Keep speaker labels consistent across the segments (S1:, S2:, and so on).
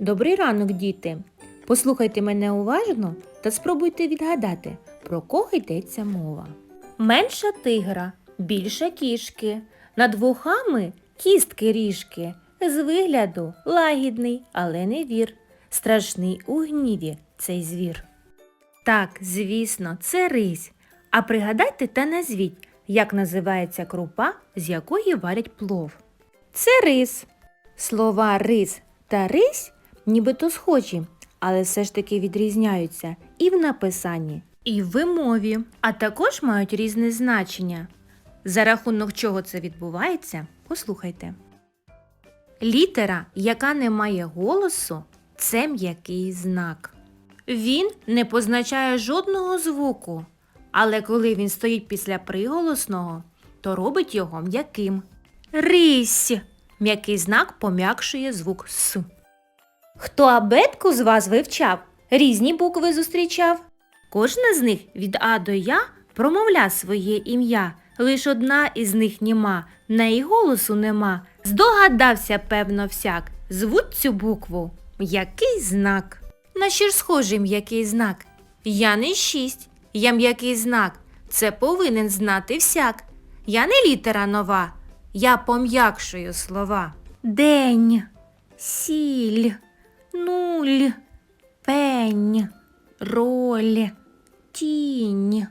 S1: Добрий ранок, діти! Послухайте мене уважно та спробуйте відгадати, про кого йдеться мова. Менша тигра, більша кішки, над вухами кістки ріжки, з вигляду лагідний, але не вір. Страшний у гніві цей звір. Так, звісно, це рись. А пригадайте та назвіть, як називається крупа, з якої варять плов. Це рис. Слова рис та рись нібито схожі, але все ж таки відрізняються і в написанні, і в вимові, а також мають різне значення. За рахунок чого це відбувається, послухайте. Літера, яка не має голосу, це м'який знак. Він не позначає жодного звуку, але коли він стоїть після приголосного, то робить його м'яким. Рись. М'який знак пом'якшує звук С. Хто абетку з вас вивчав, різні букви зустрічав. Кожна з них від А до Я промовля своє ім'я, лиш одна із них німа, в неї голосу нема. Здогадався, певно, всяк, звуть цю букву. Який знак? На що ж схожий м'який знак? Я не шість, я м'який знак. Це повинен знати всяк. Я не літера нова, я пом'якшую слова. День, сіль, нуль, пень, роль, тінь.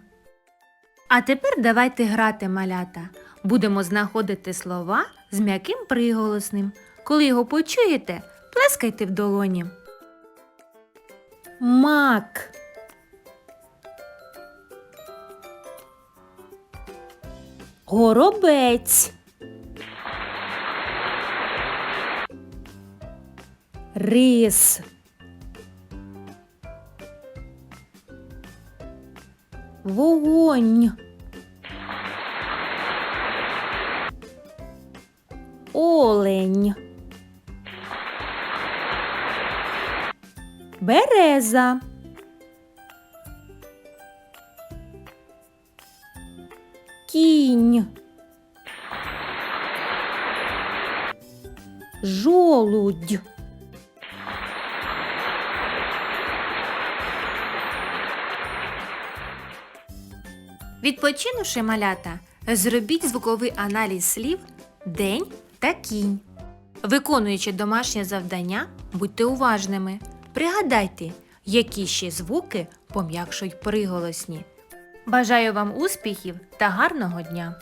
S1: А тепер давайте грати малята. Будемо знаходити слова з м'яким приголосним. Коли його почуєте, плескайте в долоні. Мак. Горобець. Рис. Вогонь. Олень. Береза. Кінь. Жолудь. Відпочинувши малята, зробіть звуковий аналіз слів день та кінь. Виконуючи домашнє завдання, будьте уважними. Пригадайте, які ще звуки пом'якшують приголосні. Бажаю вам успіхів та гарного дня!